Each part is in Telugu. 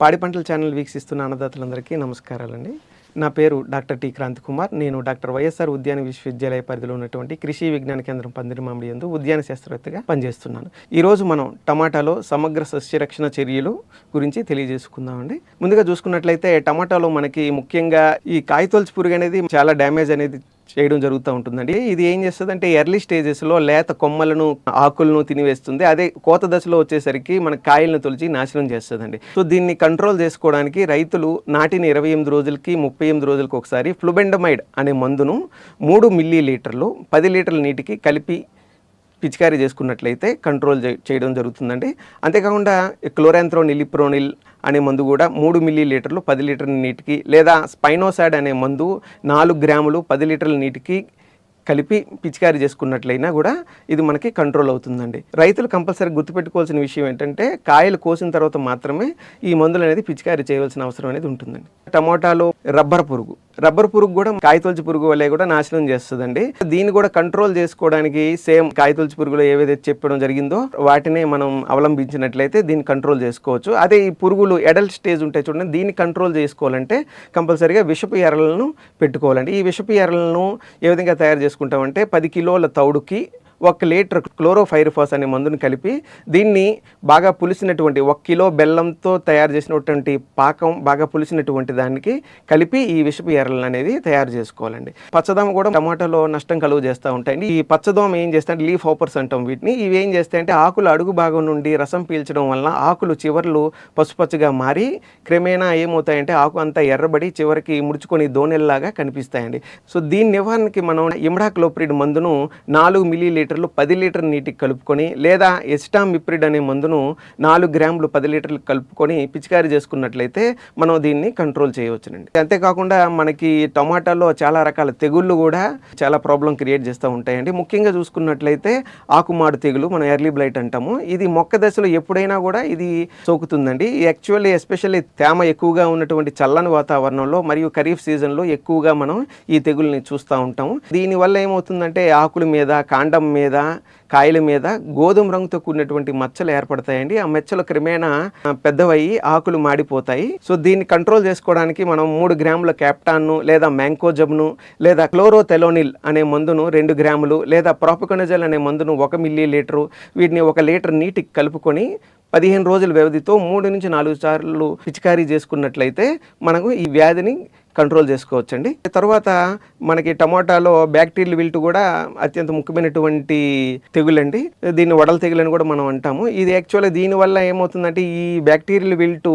పాడి పంటల ఛానల్ వీక్షిస్తున్న అన్నదాతలందరికీ నమస్కారాలండి. నా పేరు డాక్టర్ టి క్రాంతి కుమార్ నేను డాక్టర్ వైఎస్ఆర్ ఉద్యాన విశ్వవిద్యాలయ పరిధిలో ఉన్నటువంటి కృషి విజ్ఞాన కేంద్రం పందిరిమామిడి యందు ఉద్యాన శాస్త్రవేత్తగా పనిచేస్తున్నాను. ఈరోజు మనం టమాటాలో సమగ్ర సస్యరక్షణ చర్యలు గురించి తెలియజేసుకుందామండి. ముందుగా చూసుకున్నట్లయితే టమాటాలో మనకి ముఖ్యంగా ఈ కాయతొలచి పురుగు అనేది చాలా డ్యామేజ్ అనేది చేయడం జరుగుతూ ఉంటుందండి. ఇది ఏం చేస్తుంది అంటే ఎర్లీ స్టేజెస్లో లేత కొమ్మలను ఆకులను తినివేస్తుంది. అదే కోత దశలో వచ్చేసరికి మన కాయలను తొలిచి నాశనం చేస్తుందండి. సో దీన్ని కంట్రోల్ చేసుకోవడానికి రైతులు నాటిన ఇరవై ఎనిమిది రోజులకి ముప్పై ఎనిమిది రోజులకి ఒకసారి ఫ్లుబెండమైడ్ అనే మందును మూడు మిల్లీ లీటర్లు పది లీటర్ల నీటికి కలిపి పిచికారీ చేసుకున్నట్లయితే కంట్రోల్ చేయడం జరుగుతుందండి. అంతేకాకుండా క్లోరాంథ్రోన్ ఇలిప్రోనిల్ అనే మందు కూడా మూడు మిల్లీ లీటర్లు పది లీటర్ల నీటికి లేదా స్పైనోసాడ్ అనే మందు నాలుగు గ్రాములు పది లీటర్ల నీటికి కలిపి పిచికారీ చేసుకున్నట్లయినా కూడా ఇది మనకి కంట్రోల్ అవుతుందండి. రైతులు కంపల్సరీ గుర్తుపెట్టుకోవాల్సిన విషయం ఏంటంటే కాయలు కోసిన తర్వాత మాత్రమే ఈ మందులు అనేది పిచికారీ చేయవలసిన అవసరం అనేది ఉంటుందండి. టమోటాలో రబ్బర్ పురుగు. రబ్బర్ పురుగు కూడా కాయతొలచి పురుగు వల్లే కూడా నాశనం చేస్తుందండి. దీన్ని కూడా కంట్రోల్ చేసుకోవడానికి సేమ్ కాయతొలచి పురుగులు ఏవైతే చెప్పడం జరిగిందో వాటినే మనం అవలంబించినట్లయితే దీన్ని కంట్రోల్ చేసుకోవచ్చు. అదే ఈ పురుగులు ఎడల్ట్ స్టేజ్ ఉంటాయి చూడండి దీన్ని కంట్రోల్ చేసుకోవాలంటే కంపల్సరీగా విషపు ఎరలను పెట్టుకోవాలండి. ఈ విషపు ఎరలను ఏ విధంగా తయారు చేసుకుంటామంటే పది కిలోల తౌడుకి ఒక లీటర్ క్లోరోఫైరిఫాస్ అనే మందుని కలిపి దీన్ని బాగా పులిసినటువంటి ఒక కిలో బెల్లంతో తయారు చేసినటువంటి పాకం బాగా పులిసినటువంటి దానికి కలిపి ఈ విషపు ఎర్రలు అనేది తయారు చేసుకోవాలండి. పచ్చదోమ కూడా టమాటాలో నష్టం కలుగు చేస్తూ ఉంటాయండి. ఈ పచ్చదోమ ఏం చేస్తాయంటే లీఫ్ హోపర్స్ అంటాం వీటిని. ఇవి ఏం చేస్తాయంటే ఆకులు అడుగు భాగం నుండి రసం పీల్చడం వలన ఆకులు చివర్లు పసుపచ్చగా మారి క్రమేణా ఏమవుతాయంటే ఆకు అంతా ఎర్రబడి చివరికి ముడుచుకొని దోణెల్లాగా కనిపిస్తాయండి. సో దీని నివారణకి మనం ఇమ్డాక్లోప్రిడ్ మందును నాలుగు మిల్లీ లీటర్లు పది లీటర్ నీటికి కలుపుకొని లేదా ఎస్టామిప్రిడ్ అనే మందును నాలుగు గ్రాములు పది లీటర్లు కలుపుకొని పిచికారీ చేసుకున్నట్లయితే మనం దీన్ని కంట్రోల్ చేయవచ్చునండి. అంతేకాకుండా మనకి టమాటాలో చాలా రకాల తెగుళ్ళు కూడా చాలా ప్రాబ్లం క్రియేట్ చేస్తూ ఉంటాయండి. ముఖ్యంగా చూసుకున్నట్లయితే ఆకుమాడు తెగులు మనం ఎర్లీ బ్లైట్ అంటాము. ఇది మొక్క దశలో ఎప్పుడైనా కూడా ఇది సోకుతుందండి. యాక్చువల్లీ ఎస్పెషల్లీ తేమ ఎక్కువగా ఉన్నటువంటి చల్లని వాతావరణంలో మరియు ఖరీఫ్ సీజన్లో ఎక్కువగా మనం ఈ తెగుల్ని చూస్తూ ఉంటాము. దీనివల్ల ఏమవుతుందంటే ఆకుల మీద కాండం మీద కాయల మీద గోధుమ రంగుతో కూడినటువంటి మచ్చలు ఏర్పడతాయండి. ఆ మచ్చలు క్రమేణా పెద్దవయ్యి ఆకులు మాడిపోతాయి. సో దీన్ని కంట్రోల్ చేసుకోవడానికి మనం మూడు గ్రాముల క్యాప్టాన్ను లేదా మ్యాంకోజబ్ను లేదా క్లోరోథెలోనిల్ అనే మందును రెండు గ్రాములు లేదా ప్రాపికొనజల్ అనే మందును ఒక మిల్లీ లీటరు వీటిని ఒక లీటర్ నీటికి కలుపుకొని పదిహేను రోజుల వ్యవధితో మూడు నుంచి నాలుగు సార్లు పిచికారీ చేసుకున్నట్లయితే మనకు ఈ వ్యాధిని కంట్రోల్ చేసుకోవచ్చండి. తర్వాత మనకి టమాటాలో బ్యాక్టీరియల్ విల్ట్ కూడా అత్యంత ముఖ్యమైనటువంటి తెగులండి. దీన్ని వడల తెగులని కూడా మనం అంటాము. ఇది యాక్చువల్గా దీనివల్ల ఏమవుతుందంటే ఈ బ్యాక్టీరియల్ విల్టు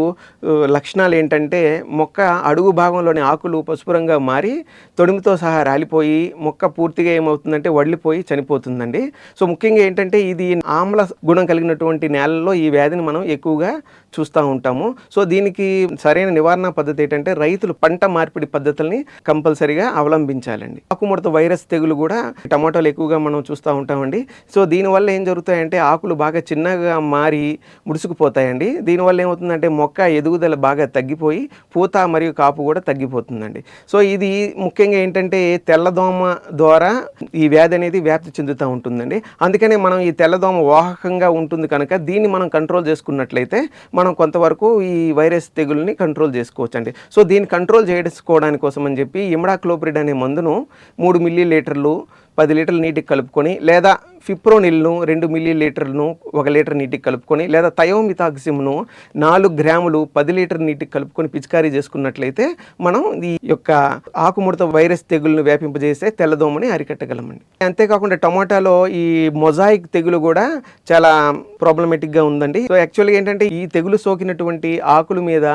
లక్షణాలు ఏంటంటే మొక్క అడుగు భాగంలోని ఆకులు పసుపురంగా మారి తొడిమితో సహా రాలిపోయి మొక్క పూర్తిగా ఏమవుతుందంటే వడిలిపోయి చనిపోతుందండి. సో ముఖ్యంగా ఏంటంటే ఇది ఆమ్ల గుణం కలిగినటువంటి నేలల్లో ఈ వ్యాధిని మనం ఎక్కువగా చూస్తూ ఉంటాము. సో దీనికి సరైన నివారణ పద్ధతి ఏంటంటే రైతులు పంట మార్పిడి పద్ధతుల్ని కంపల్సరీగా అవలంబించాలండి. ఆకుముడత వైరస్ తెగులు కూడా టమాటోలు ఎక్కువగా మనం చూస్తూ ఉంటామండి. సో దీనివల్ల ఏం జరుగుతాయంటే ఆకులు బాగా చిన్నగా మారి ముడుచుకుపోతాయండి. దీనివల్ల ఏమవుతుందంటే మొక్క ఎదుగుదల బాగా తగ్గిపోయి పూత మరియు కాపు కూడా తగ్గిపోతుందండి. సో ఇది ముఖ్యంగా ఏంటంటే తెల్లదోమ ద్వారా ఈ వ్యాధి అనేది వ్యాప్తి చెందుతూ ఉంటుందండి. అందుకనే మనం ఈ తెల్లదోమ వాహకంగా ఉంటుంది కనుక దీన్ని మనం కంట్రోల్ చేసుకున్నట్లయితే మనం మనం కొంతవరకు ఈ వైరస్ తెగుల్ని కంట్రోల్ చేసుకోవచ్చు అండి సో దీన్ని కంట్రోల్ చేసుకోవడానికి కోసం అని చెప్పి ఇమడాక్లోప్రిడ్ అనే మందును మూడు మిల్లీ లీటర్లు పది లీటర్ల నీటికి కలుపుకొని లేదా ఫిప్రోనిల్ను రెండు మిల్లీ లీటర్లను ఒక లీటర్ నీటికి కలుపుకొని లేదా తయోమితాక్సిమ్ను నాలుగు గ్రాములు పది లీటర్ నీటికి కలుపుకొని పిచికారీ చేసుకున్నట్లయితే మనం ఈ యొక్క ఆకుముడత వైరస్ తెగులను వ్యాపింపజేసే తెల్లదోమని అరికట్టగలమండి. అంతేకాకుండా టమాటాలో ఈ మొజాయిక్ తెగులు కూడా చాలా ప్రాబ్లమెటిక్గా ఉందండి. సో యాక్చువల్గా ఏంటంటే ఈ తెగులు సోకినటువంటి ఆకుల మీద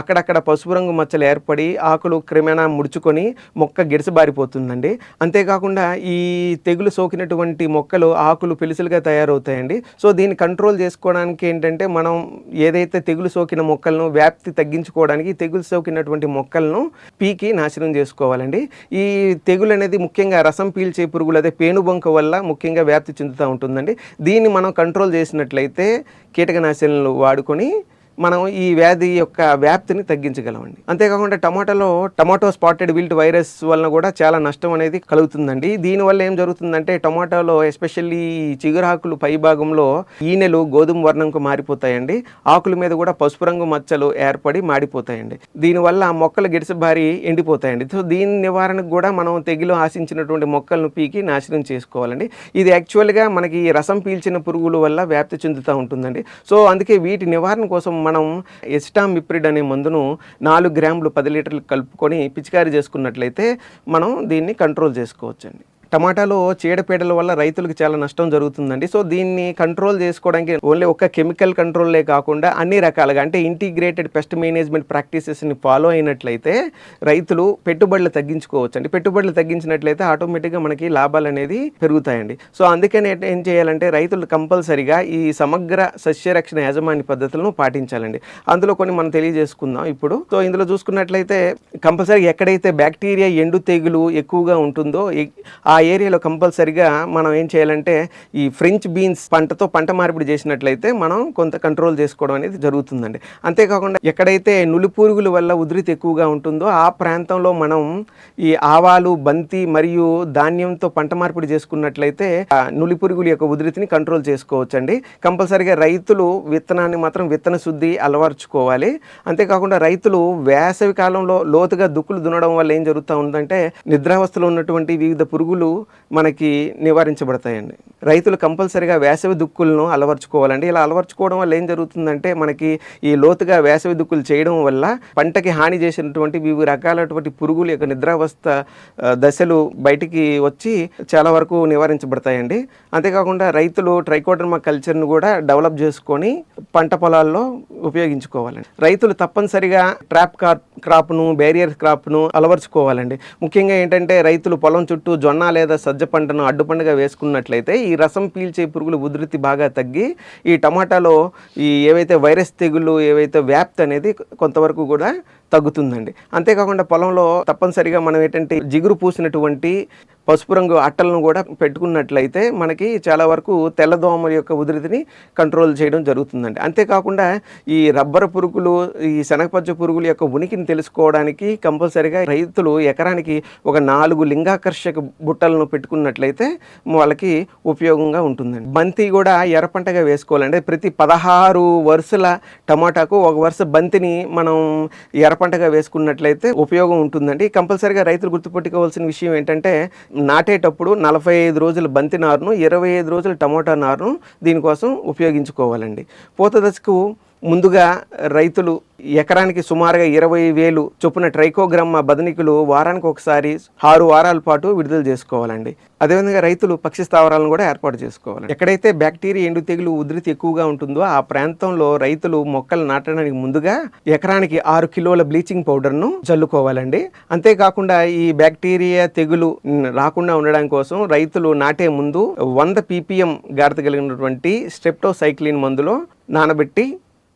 అక్కడక్కడ పసుపు రంగు మచ్చలు ఏర్పడి ఆకులు క్రమేణా ముడుచుకొని మొక్క గిడసబారిపోతుందండి. అంతేకాకుండా ఈ తెగులు సోకినటువంటి మొక్కలు ఆకులు పిలుసులుగా తయారవుతాయండి. సో దీన్ని కంట్రోల్ చేసుకోవడానికి ఏంటంటే మనం ఏదైతే తెగులు సోకిన మొక్కలను వ్యాప్తి తగ్గించుకోవడానికి తెగులు సోకినటువంటి మొక్కలను పీకి నాశనం చేసుకోవాలండి. ఈ తెగులు అనేది ముఖ్యంగా రసం పీల్చే పురుగులు అదే పేనుబంక వల్ల ముఖ్యంగా వ్యాప్తి చెందుతూ ఉంటుందండి. దీన్ని మనం కంట్రోల్ చేసినట్లయితే కీటకనాశనలు వాడుకొని మనం ఈ వ్యాధి యొక్క వ్యాప్తిని తగ్గించగలమండి. అంతేకాకుండా టమాటాలో టమాటో స్పాటెడ్ విల్ట్ వైరస్ వలన కూడా చాలా నష్టం అనేది కలుగుతుందండి. దీనివల్ల ఏం జరుగుతుందంటే టమాటాలో ఎస్పెషల్లీ చిగురాకులు పై భాగంలో ఈనెలు గోధుమ వర్ణంకు మారిపోతాయండి. ఆకుల మీద కూడా పసుపు రంగు మచ్చలు ఏర్పడి మాడిపోతాయండి. దీనివల్ల మొక్కలు గిడిసబారి ఎండిపోతాయండి. సో దీని నివారణకు కూడా మనం తెగిలో ఆశించినటువంటి మొక్కలను పీకి నాశనం చేసుకోవాలండి. ఇది యాక్చువల్గా మనకి ఈ రసం పీల్చిన పురుగుల వల్ల వ్యాప్తి చెందుతూ ఉంటుందండి. సో అందుకే వీటి నివారణ కోసం మనం ఎస్టామిప్రిడ్ అనే మందును నాలుగు గ్రాములు పది లీటర్లు కలుపుకొని పిచికారీ చేసుకున్నట్లయితే మనం దీన్ని కంట్రోల్ చేసుకోవచ్చండి. టమాటాలో చీడపీడల వల్ల రైతులకు చాలా నష్టం జరుగుతుందండి. సో దీన్ని కంట్రోల్ చేసుకోవడానికి ఓన్లీ ఒక కెమికల్ కంట్రోల్లే కాకుండా అన్ని రకాలుగా అంటే ఇంటిగ్రేటెడ్ పెస్ట్ మేనేజ్మెంట్ ప్రాక్టీసెస్ని ఫాలో అయినట్లయితే రైతులు పెట్టుబడులు తగ్గించుకోవచ్చు అండి పెట్టుబడులు తగ్గించినట్లయితే ఆటోమేటిక్గా మనకి లాభాలు అనేది పెరుగుతాయండి. సో అందుకని ఏం చేయాలంటే రైతులు కంపల్సరిగా ఈ సమగ్ర సస్యరక్షణ యాజమాన్య పద్ధతులను పాటించాలండి. అందులో కొన్ని మనం తెలియజేసుకుందాం ఇప్పుడు. సో ఇందులో చూసుకున్నట్లయితే కంపల్సరీ ఎక్కడైతే బ్యాక్టీరియా ఎండు తెగులు ఎక్కువగా ఉంటుందో ఆ ఆ ఏరియాలో కంపల్సరిగా మనం ఏం చేయాలంటే ఈ ఫ్రెంచ్ బీన్స్ పంటతో పంట మార్పిడి చేసినట్లయితే మనం కొంత కంట్రోల్ చేసుకోవడం అనేది జరుగుతుందండి. అంతేకాకుండా ఎక్కడైతే నులి పురుగుల వల్ల ఉధృతి ఎక్కువగా ఉంటుందో ఆ ప్రాంతంలో మనం ఈ ఆవాలు బంతి మరియు ధాన్యంతో పంట మార్పిడి చేసుకున్నట్లయితే నులి పురుగుల యొక్క ఉధృతిని కంట్రోల్ చేసుకోవచ్చండి. కంపల్సరిగా రైతులు విత్తనాన్ని మాత్రం విత్తన శుద్ధి అలవర్చుకోవాలి. అంతేకాకుండా రైతులు వేసవి కాలంలో లోతుగా దుక్కులు దున్నడం వల్ల ఏం జరుగుతూ ఉందంటే నిద్రావస్థలో ఉన్నటువంటి వివిధ పురుగులు మనకి నివారించబడతాయండి. రైతులు కంపల్సరిగా వేసవి దుక్కులను అలవర్చుకోవాలండి. ఇలా అలవర్చుకోవడం వల్ల ఏం జరుగుతుందంటే మనకి ఈ లోతుగా వేసవి దుక్కులు చేయడం వల్ల పంటకి హాని చేసినటువంటి వివిధ రకాలటువంటి పురుగులు యొక్క నిద్రావస్థ దశలు బయటికి వచ్చి చాలా వరకు నివారించబడతాయండి. అంతేకాకుండా రైతులు ట్రైకోడర్మా కల్చర్ను కూడా డెవలప్ చేసుకొని పంట పొలాల్లో ఉపయోగించుకోవాలండి. రైతులు తప్పనిసరిగా ట్రాప్ క్రాప్ క్రాప్ను బ్యారియర్ క్రాప్ను అలవర్చుకోవాలండి. ముఖ్యంగా ఏంటంటే రైతులు పొలం చుట్టూ జొన్నాలు లేదా సజ్జ పంటను అడ్డుపండుగా వేసుకున్నట్లయితే ఈ రసం పీల్చే పురుగులు ఉధృతి బాగా తగ్గి ఈ టమాటాలో ఈ ఏవైతే వైరస్ తెగుళ్ళు ఏవైతే వ్యాప్తి అనేది కొంతవరకు కూడా తగ్గుతుందండి. అంతేకాకుండా పొలంలో తప్పనిసరిగా మనం ఏంటంటే జిగురు పూసినటువంటి పసుపు రంగు అట్టలను కూడా పెట్టుకున్నట్లయితే మనకి చాలా వరకు తెల్లదోమల యొక్క ఉధృతిని కంట్రోల్ చేయడం జరుగుతుందండి. అంతేకాకుండా ఈ రబ్బర్ పురుగులు ఈ శనగపచ్చ పురుగుల యొక్క ఉనికిని తెలుసుకోవడానికి కంపల్సరిగా రైతులు ఎకరానికి ఒక నాలుగు లింగాకర్షక బుట్టలను పెట్టుకున్నట్లయితే వాళ్ళకి ఉపయోగంగా ఉంటుందండి. బంతి కూడా ఎర్రపంటగా వేసుకోవాలండి. ప్రతి పదహారు వరుసల టమాటాకు ఒక వరుస బంతిని మనం ఎర్రపంటగా వేసుకున్నట్లయితే ఉపయోగం ఉంటుందండి. కంపల్సరిగా రైతులు గుర్తుపెట్టుకోవాల్సిన విషయం ఏంటంటే నాటేటప్పుడు నలభై ఐదు రోజుల బంతి నారును ఇరవై ఐదు రోజుల టమోటా నారును దీనికోసం ఉపయోగించుకోవాలండి. పూత దశకు ముందుగా రైతులు ఎకరానికి సుమారుగా ఇరవై వేలు చొప్పున ట్రైకోగ్రామ బదనికులు వారానికి ఒకసారి ఆరు వారాల పాటు విడుదల చేసుకోవాలండి. అదేవిధంగా రైతులు పక్షి స్థావరాలను కూడా ఏర్పాటు చేసుకోవాలి. ఎక్కడైతే బ్యాక్టీరియా ఎండు తెగులు ఉధృతి ఎక్కువగా ఉంటుందో ఆ ప్రాంతంలో రైతులు మొక్కలు నాటడానికి ముందుగా ఎకరానికి ఆరు కిలోల బ్లీచింగ్ పౌడర్ను చల్లుకోవాలండి. అంతేకాకుండా ఈ బ్యాక్టీరియా తెగులు రాకుండా ఉండడం కోసం రైతులు నాటే ముందు వంద పీపీఎం గారత కలిగినటువంటి స్ట్రెప్టోసైక్లిన్ మందులో నానబెట్టి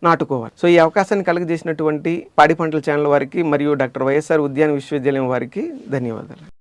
నాటుకోవాలి. సో ఈ అవకాశాన్ని కలుగజేసినటువంటి పాడి పంటల ఛానల్ వారికి మరియు డాక్టర్ వైఎస్ఆర్ ఉద్యాన విశ్వవిద్యాలయం వారికి ధన్యవాదాలు.